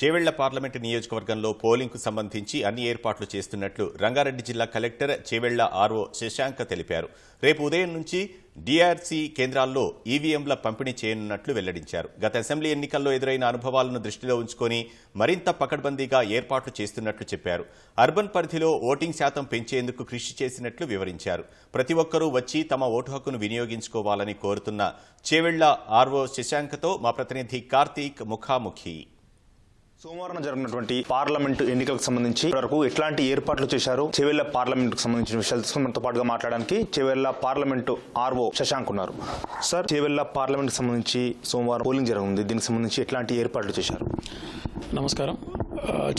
Chevella parliament నియోజకవర్గంలో పోలింగ్కు సంబంధించి అన్ని ఏర్పాట్లు చేస్తున్నట్లు రంగారెడ్డి జిల్లా కలెక్టర్ చేవెళ్ళ ఆర్ఓ శశాంక తెలిపారు. రేపు ఉదయం నుంచి డిఆర్సీ కేంద్రాల్లో ఈవీఎంల పంపిణీ చేయనున్నట్లు వెల్లడించారు. గత అసెంబ్లీ ఎన్నికల్లో ఎదురైన అనుభవాలను దృష్టిలో ఉంచుకొని మరింత పకడ్బందీగా ఏర్పాట్లు చేస్తున్నట్లు చెప్పారు. అర్బన్ పరిధిలో ఓటింగ్ శాతం పెంచేందుకు కృషి చేసినట్లు వివరించారు. ప్రతి ఒక్కరూ వచ్చి తమ ఓటు హక్కును వినియోగించుకోవాలని కోరుతున్న చేవెళ్ళ ఆర్ఓ శశాంకతో మా ప్రతినిధి కార్తీక్ ముఖాముఖి. సోమవారం జరిగినటువంటి పార్లమెంటు ఎన్నికలకు సంబంధించి వరకు ఎట్లాంటి ఏర్పాట్లు చేశారు? చెవెళ్ళ పార్లమెంటుకు సంబంధించిన విషయాలు తీసుకుని మనతో పాటుగా మాట్లాడడానికి చెవెళ్ళ పార్లమెంటు ఆర్ఓ శశాంక్ ఉన్నారు. సార్ చెవెళ్ళ పార్లమెంట్కి సంబంధించి సోమవారం పోలింగ్ జరగనుంది. దీనికి సంబంధించి ఎట్లాంటి ఏర్పాట్లు చేశారు? నమస్కారం.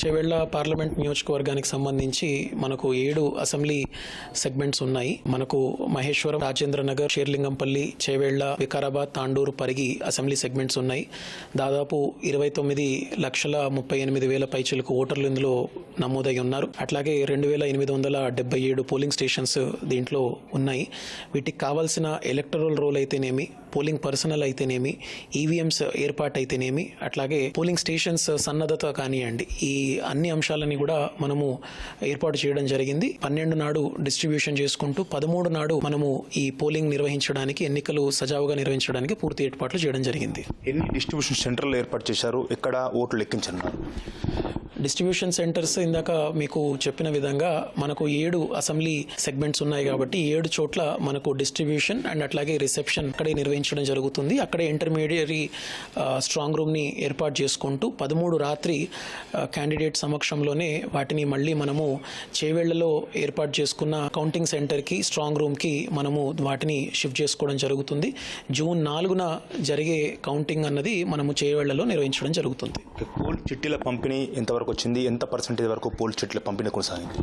చేవెళ్ళ పార్లమెంట్ నియోజకవర్గానికి సంబంధించి మనకు ఏడు అసెంబ్లీ సెగ్మెంట్స్ ఉన్నాయి. మనకు మహేశ్వరం రాజేంద్ర నగర్ షేర్లింగంపల్లి చేవెళ్ళ వికారాబాద్ తాండూరు పరిగి అసెంబ్లీ సెగ్మెంట్స్ ఉన్నాయి. దాదాపు ఇరవై తొమ్మిది లక్షల ముప్పై ఎనిమిది వేల పైచలకు ఓటర్లు ఇందులో నమోదై ఉన్నారు. అట్లాగే రెండు వేల ఎనిమిది వందల డెబ్బై ఏడు పోలింగ్ స్టేషన్స్ దీంట్లో ఉన్నాయి. వీటికి కావాల్సిన ఎలక్టరల్ రోల్ అయితేనేమి? పోలింగ్ పర్సనల్ అయితేనేమి ఈవీఎంస్ ఏర్పాటు అయితేనేమి అట్లాగే పోలింగ్ స్టేషన్స్ సన్నద్ధత కానివ్వండి ఈ అన్ని అంశాలని కూడా మనము ఏర్పాటు చేయడం జరిగింది. పన్నెండు నాడు డిస్ట్రిబ్యూషన్ చేసుకుంటూ పదమూడు నాడు మనము ఈ పోలింగ్ నిర్వహించడానికి ఎన్నికలు సజావుగా నిర్వహించడానికి పూర్తి ఏర్పాట్లు చేయడం జరిగింది. ఎన్ని డిస్ట్రిబ్యూషన్ సెంటర్లు ఏర్పాటు చేశారు? ఎక్కడ ఓట్లు లెక్కించన్నారు డిస్ట్రిబ్యూషన్ సెంటర్స్ ఇందాక మీకు చెప్పిన విధంగా మనకు ఏడు అసెంబ్లీ సెగ్మెంట్స్ ఉన్నాయి కాబట్టి ఏడు చోట్ల మనకు డిస్ట్రిబ్యూషన్ అండ్ అట్లాగే రిసెప్షన్ అక్కడే నిర్వహించడం జరుగుతుంది. అక్కడే ఇంటర్మీడియరీ స్ట్రాంగ్ రూమ్ని ఏర్పాటు చేసుకుంటూ పదమూడు రాత్రి క్యాండిడేట్ సమక్షంలోనే వాటిని మళ్ళీ మనము చేవేళ్ళలో ఏర్పాటు చేసుకున్న కౌంటింగ్ సెంటర్కి స్ట్రాంగ్ రూమ్కి మనము వాటిని షిఫ్ట్ చేసుకోవడం జరుగుతుంది. జూన్ నాలుగున జరిగే కౌంటింగ్ అన్నది మనము చేవేళ్ళలో నిర్వహించడం జరుగుతుంది. చిట్టీల పంపిణీ ఎంతవరకు వచ్చింది? ఎంత పర్సెంటేజ్ వరకు పోల్ చెట్లు పంపిణీ కొనసాగింది?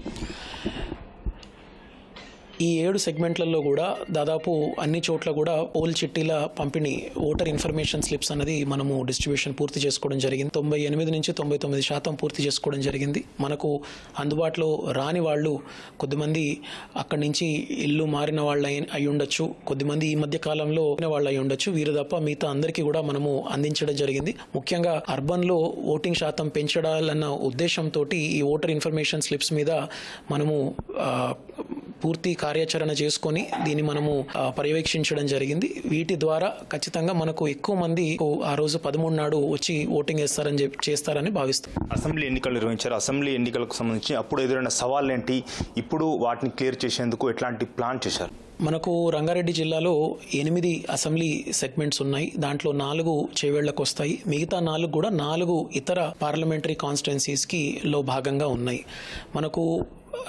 ఈ ఏడు సెగ్మెంట్లలో కూడా దాదాపు అన్ని చోట్ల కూడా పోల్ చిట్టీల పంపిణీ ఓటర్ ఇన్ఫర్మేషన్ స్లిప్స్ అనేది మనము డిస్ట్రిబ్యూషన్ పూర్తి చేసుకోవడం జరిగింది. తొంభై ఎనిమిది నుంచి తొంభై తొమ్మిది శాతం పూర్తి చేసుకోవడం జరిగింది. మనకు అందుబాటులో రాని వాళ్ళు కొద్దిమంది అక్కడి నుంచి ఇల్లు మారిన వాళ్ళు అయి- ఉండొచ్చు కొద్దిమంది ఈ మధ్య కాలంలో వాళ్ళు అయి ఉండొచ్చు వీరు తప్ప మిగతా అందరికీ కూడా మనము అందించడం జరిగింది. ముఖ్యంగా అర్బన్లో ఓటింగ్ శాతం పెంచడాలన్న ఉద్దేశంతో ఈ ఓటర్ ఇన్ఫర్మేషన్ స్లిప్స్ మీద మనము పూర్తి కార్యాచరణ చేసుకొని దీన్ని మనము పర్యవేక్షించడం జరిగింది. వీటి ద్వారా ఖచ్చితంగా మనకు ఎక్కువ మంది ఆ రోజు పదమూడు నాడు వచ్చి ఓటింగ్ వేస్తారని చెప్పి చేస్తారని భావిస్తాం. అసెంబ్లీ ఎన్నికలు నిర్వహించారు. అసెంబ్లీ ఎన్నికలకు సంబంధించి అప్పుడు ఎదురైన సవాళ్ళు ఏంటి ఇప్పుడు వాటిని క్లియర్ చేసేందుకు ఎట్లాంటి ప్లాన్ చేశారు? మనకు రంగారెడ్డి జిల్లాలో ఎనిమిది అసెంబ్లీ సెగ్మెంట్స్ ఉన్నాయి. దాంట్లో నాలుగు చేవేళ్ళకు వస్తాయి. మిగతా నాలుగు కూడా నాలుగు ఇతర పార్లమెంటరీ కాన్స్టిట్యున్సీస్కి లో భాగంగా ఉన్నాయి. మనకు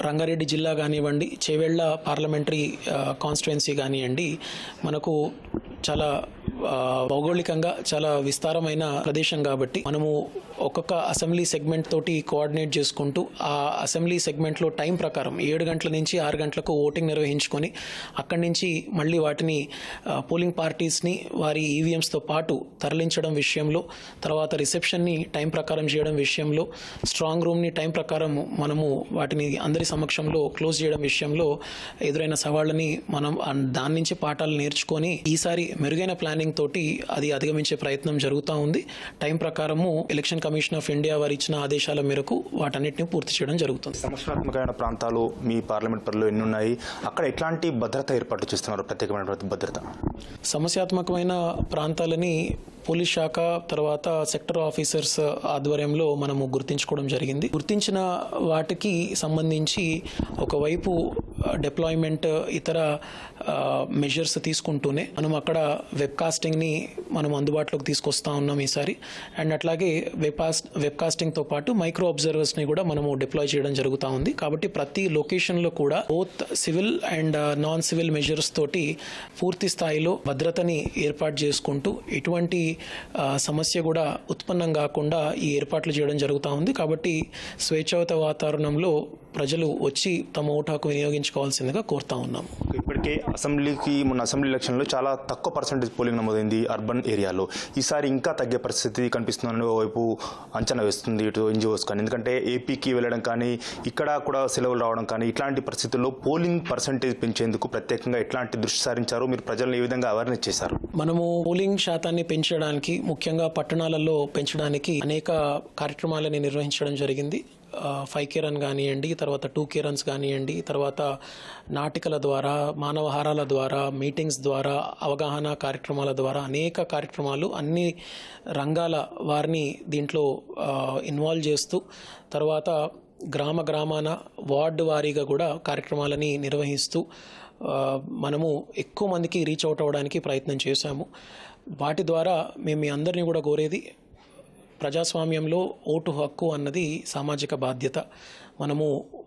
రంగారెడ్డి జిల్లా కానివ్వండి చేవేళ్ళ పార్లమెంటరీ కాన్స్టిట్యున్సీ కానివ్వండి మనకు చాలా భౌగోళికంగా చాలా విస్తారమైన ప్రదేశం కాబట్టి మనము ఒక్కొక్క అసెంబ్లీ సెగ్మెంట్ తోటి కోఆర్డినేట్ చేసుకుంటూ ఆ అసెంబ్లీ సెగ్మెంట్లో టైం ప్రకారం ఏడు గంటల నుంచి ఆరు గంటలకు ఓటింగ్ నిర్వహించుకొని అక్కడి నుంచి మళ్ళీ వాటిని పోలింగ్ పార్టీస్ని వారి ఈవీఎంస్తో పాటు తరలించడం విషయంలో తర్వాత రిసెప్షన్ని టైం ప్రకారం చేయడం విషయంలో స్ట్రాంగ్ రూమ్ని టైం ప్రకారం మనము వాటిని అందరి సమక్షంలో క్లోజ్ చేయడం విషయంలో ఎదురైన సవాళ్ళని మనం దాని నుంచి పాఠాలు నేర్చుకొని ఈసారి మెరుగైన ప్లానింగ్ తోటి అది అధిగమించే ప్రయత్నం జరుగుతూ ఉంది. టైం ప్రకారము ఎలక్షన్ కమిషన్ ఆఫ్ ఇండియా వారు ఇచ్చిన ఆదేశాల మేరకు వాటన్నిటిని పూర్తి చేయడం జరుగుతుంది. సమస్యాత్మకమైన ప్రాంతాలు మీ పార్లమెంట్ పరిధిలో ఎన్ని ఉన్నాయి అక్కడ ఎట్లాంటి భద్రత ఏర్పాటు చేస్తున్నారు? ప్రత్యేకమైన భద్రత. సమస్యాత్మకమైన ప్రాంతాలని పోలీస్ శాఖ తర్వాత సెక్టర్ ఆఫీసర్స్ ఆధ్వర్యంలో మనము గుర్తించుకోవడం జరిగింది. గుర్తించిన వాటికి సంబంధించి ఒకవైపు డిప్లాయ్మెంట్ ఇతర మెజర్స్ తీసుకుంటూనే మనం అక్కడ వెబ్కాస్టింగ్ని మనం అందుబాటులోకి తీసుకొస్తా ఉన్నాం ఈసారి. అండ్ అట్లాగే వెబ్కాస్ట్ వెబ్కాస్టింగ్తో పాటు మైక్రో అబ్జర్వర్స్ని కూడా మనము డిప్లాయ్ చేయడం జరుగుతూ ఉంది. కాబట్టి ప్రతి లొకేషన్లో కూడా both civil and non civil measures తోటి పూర్తి స్థాయిలో భద్రతని ఏర్పాటు చేసుకుంటూ ఎటువంటి సమస్య కూడా ఉత్పన్నం కాకుండా ఈ ఏర్పాట్లు చేయడం జరుగుతూ ఉంది. కాబట్టి స్వేచ్ఛాయుత వాతావరణంలో ప్రజలు వచ్చి తమ ఓటు హక్కు వినియోగించుకు వినియోగించుకోవాల్సిందిగా కోరుతా ఉన్నాము. ఇప్పటికే అసెంబ్లీకి మొన్న అసెంబ్లీ ఎలక్షన్లో చాలా తక్కువ పర్సెంటేజ్ పోలింగ్ నమోదైంది అర్బన్ ఏరియాలో ఈసారి ఇంకా తగ్గే పరిస్థితి కనిపిస్తుందని ఓవైపు అంచనా వేస్తుంది ఇటు ఎన్జిఓస్ కానీ. ఎందుకంటే ఏపీకి వెళ్ళడం కానీ ఇక్కడ కూడా సెలవులు రావడం కానీ ఇట్లాంటి పరిస్థితుల్లో పోలింగ్ పర్సెంటేజ్ పెంచేందుకు ప్రత్యేకంగా ఎట్లాంటి దృష్టి సారించారు మీరు ప్రజలను ఏ విధంగా అవేర్నెస్ చేశారు? మనము పోలింగ్ శాతాన్ని పెంచడానికి ముఖ్యంగా పట్టణాలలో పెంచడానికి అనేక కార్యక్రమాలని నిర్వహించడం జరిగింది. ఫైవ్ కే రన్ కానివ్వండి తర్వాత టూ కే రన్స్ కానివ్వండి తర్వాత నాటికల ద్వారా మానవహారాల ద్వారా మీటింగ్స్ ద్వారా అవగాహన కార్యక్రమాల ద్వారా అనేక కార్యక్రమాలు అన్ని రంగాల వారిని దీంట్లో ఇన్వాల్వ్ చేస్తూ తర్వాత గ్రామ గ్రామాన వార్డు వారీగా కూడా కార్యక్రమాలని నిర్వహిస్తూ మనము ఎక్కువ మందికి రీచ్ అవుట్ అవ్వడానికి ప్రయత్నం చేశాము. వాటి ద్వారా మేము మీ అందరినీ కూడా కోరేది ప్రజాస్వామ్యంలో ఓటు హక్కు అన్నది సామాజిక బాధ్యత. మనము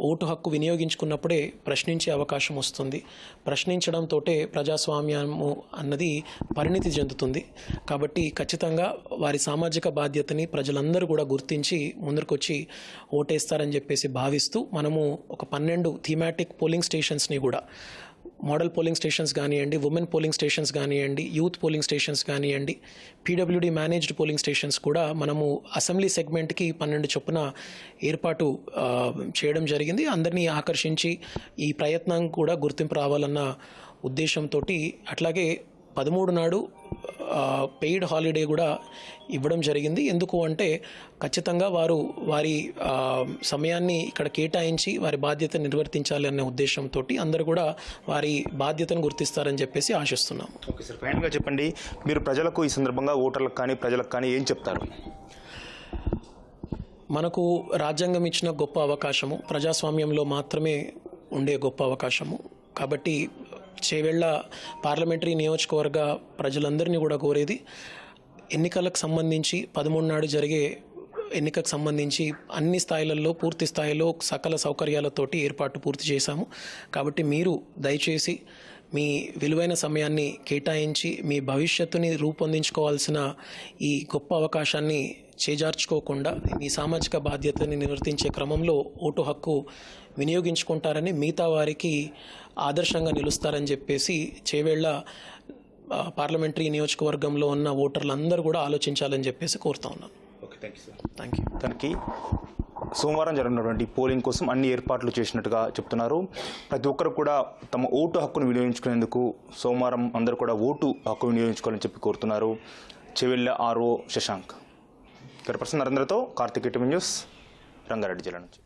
ఓటు హక్కు వినియోగించుకున్నప్పుడే ప్రశ్నించే అవకాశం వస్తుంది. ప్రశ్నించడంతో ప్రజాస్వామ్యము అన్నది పరిణితి చెందుతుంది. కాబట్టి ఖచ్చితంగా వారి సామాజిక బాధ్యతని ప్రజలందరూ కూడా గుర్తించి ముందరికొచ్చి ఓటేస్తారని చెప్పేసి భావిస్తూ మనము ఒక పన్నెండు థీమాటిక్ పోలింగ్ స్టేషన్స్ని కూడా మోడల్ పోలింగ్ స్టేషన్స్ కానివ్వండి ఉమెన్ పోలింగ్ స్టేషన్స్ కానివ్వండి యూత్ పోలింగ్ స్టేషన్స్ కానివ్వండి పీడబ్ల్యూడి మేనేజ్డ్ పోలింగ్ స్టేషన్స్ కూడా మనము అసెంబ్లీ సెగ్మెంట్కి పన్నెండు చొప్పున ఏర్పాటు చేయడం జరిగింది. అందరినీ ఆకర్షించి ఈ ప్రయత్నం కూడా గుర్తింపు రావాలన్న ఉద్దేశంతో అట్లాగే పదమూడు నాడు పెయిడ్ హాలిడే కూడా ఇవ్వడం జరిగింది. ఎందుకు అంటే ఖచ్చితంగా వారు వారి సమయాన్ని ఇక్కడ కేటాయించి వారి బాధ్యత నిర్వర్తించాలి అనే ఉద్దేశంతో అందరూ కూడా వారి బాధ్యతను గుర్తిస్తారని చెప్పేసి ఆశిస్తున్నాము. ఓకే సార్ ఫైనల్గా చెప్పండి. మీరు ప్రజలకు ఈ సందర్భంగా ఓటర్లకు కానీ ప్రజలకు కానీ ఏం చెప్తారు? మనకు రాజ్యాంగం ఇచ్చిన గొప్ప అవకాశము ప్రజాస్వామ్యంలో మాత్రమే ఉండే గొప్ప అవకాశము. కాబట్టి చేవెళ్ళ పార్లమెంటరీ నియోజకవర్గ ప్రజలందరినీ కూడా కోరేది ఎన్నికలకు సంబంధించి పదమూడు నాడు జరిగే ఎన్నికకు సంబంధించి అన్ని స్థాయిలలో పూర్తి స్థాయిలో సకల సౌకర్యాలతోటి ఏర్పాటు పూర్తి చేశాము. కాబట్టి మీరు దయచేసి మీ విలువైన సమయాన్ని కేటాయించి మీ భవిష్యత్తుని రూపొందించుకోవాల్సిన ఈ గొప్ప అవకాశాన్ని చేజార్చుకోకుండా మీ సామాజిక బాధ్యతని నిర్వర్తించే క్రమంలో ఓటు హక్కు వినియోగించుకుంటారని మిగతా వారికి ఆదర్శంగా నిలుస్తారని చెప్పేసి చేవేళ్ళ పార్లమెంటరీ నియోజకవర్గంలో ఉన్న ఓటర్లందరూ కూడా ఆలోచించాలని చెప్పేసి కోరుతా ఉన్నాను. Okay thank you sir thank you తనకి సోమవారం జరగనున్నటువంటి పోలింగ్ కోసం అన్ని ఏర్పాట్లు చేసినట్టుగా చెప్తున్నారు. ప్రతి ఒక్కరు కూడా తమ ఓటు హక్కును వినియోగించుకునేందుకు సోమవారం అందరూ కూడా ఓటు హక్కు వినియోగించుకోవాలని చెప్పి కోరుతున్నారు. చెవెళ్ళ ఆర్ఓ శశాంక్. ఇక్కడ నరేంద్రతో నరేంద్రతో కార్తికేయ న్యూస్ రంగారెడ్డి జిల్లా నుంచి.